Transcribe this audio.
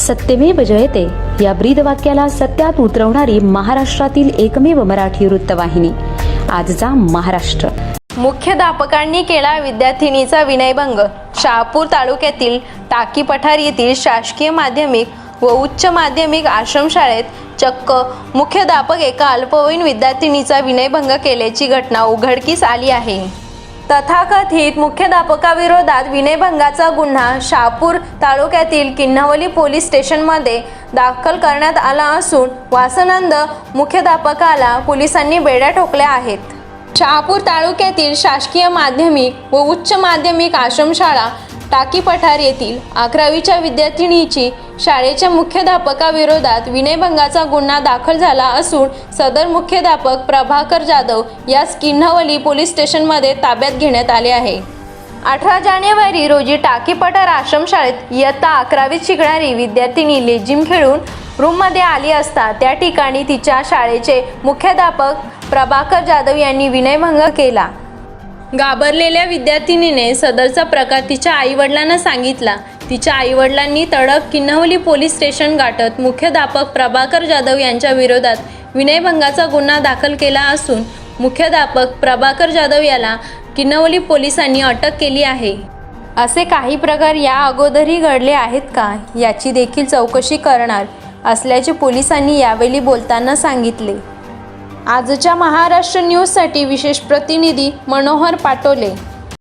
सत्यमेव जयते. या ब्रीद वाक्याला सत्यात उतरवणारी महाराष्ट्रातील एकमेव मराठी वृत्तवाहिनी. आजचा महाराष्ट्र. मुख्याध्यापकांनी केला विद्यार्थिनीचा विनयभंग. शहापूर तालुक्यातील टाकी पठार येथील शासकीय माध्यमिक व उच्च माध्यमिक आश्रमशाळेत चक्क मुख्याध्यापक एका अल्पवयीन विद्यार्थिनीचा विनयभंग केल्याची घटना उघडकीस आली आहे. तथाकथित मुख्याध्यापकाविरोधात विनयभंगाचा गुन्हा शहापूर तालुक्यातील किन्हवली पोलीस स्टेशनमध्ये दाखल करण्यात आला असून वासनंद मुख्याध्यापकाला पोलिसांनी बेड्या ठोकल्या आहेत. शहापूर तालुक्यातील शासकीय माध्यमिक व उच्च माध्यमिक आश्रमशाळा टाकी पठार येथील अकरावीच्या विद्यार्थिनीची शाळेच्या मुख्याध्यापकाविरोधात विनयभंगाचा गुन्हा दाखल झाला असून सदर मुख्याध्यापक प्रभाकर जाधव यास किन्हवली पोलीस स्टेशनमध्ये ताब्यात घेण्यात आले आहे. अठरा जानेवारी रोजी टाकी पठार आश्रमशाळेत इयत्ता अकरावीत शिकणारी विद्यार्थिनी लेझिम खेळून रूममध्ये आली असता त्या ठिकाणी तिच्या शाळेचे मुख्याध्यापक प्रभाकर जाधव यांनी विनयभंग केला. घाबरलेल्या विद्यार्थिनीने सदरचा प्रकार तिच्या आईवडिलांना सांगितला. तिच्या आईवडिलांनी तडक किन्हवली पोलीस स्टेशन गाठत मुख्याध्यापक प्रभाकर जाधव यांच्या विरोधात विनयभंगाचा गुन्हा दाखल केला असून मुख्याध्यापक प्रभाकर जाधव याला किन्हवली पोलिसांनी अटक केली आहे. असे काही प्रकार या अगोदरही घडले आहेत का? याची देखील चौकशी करणार असल्याचे पोलिसांनी यावेळी बोलताना सांगितले. आजच्या महाराष्ट्र न्यूजसाठी विशेष प्रतिनिधी मनोहर पाटोले.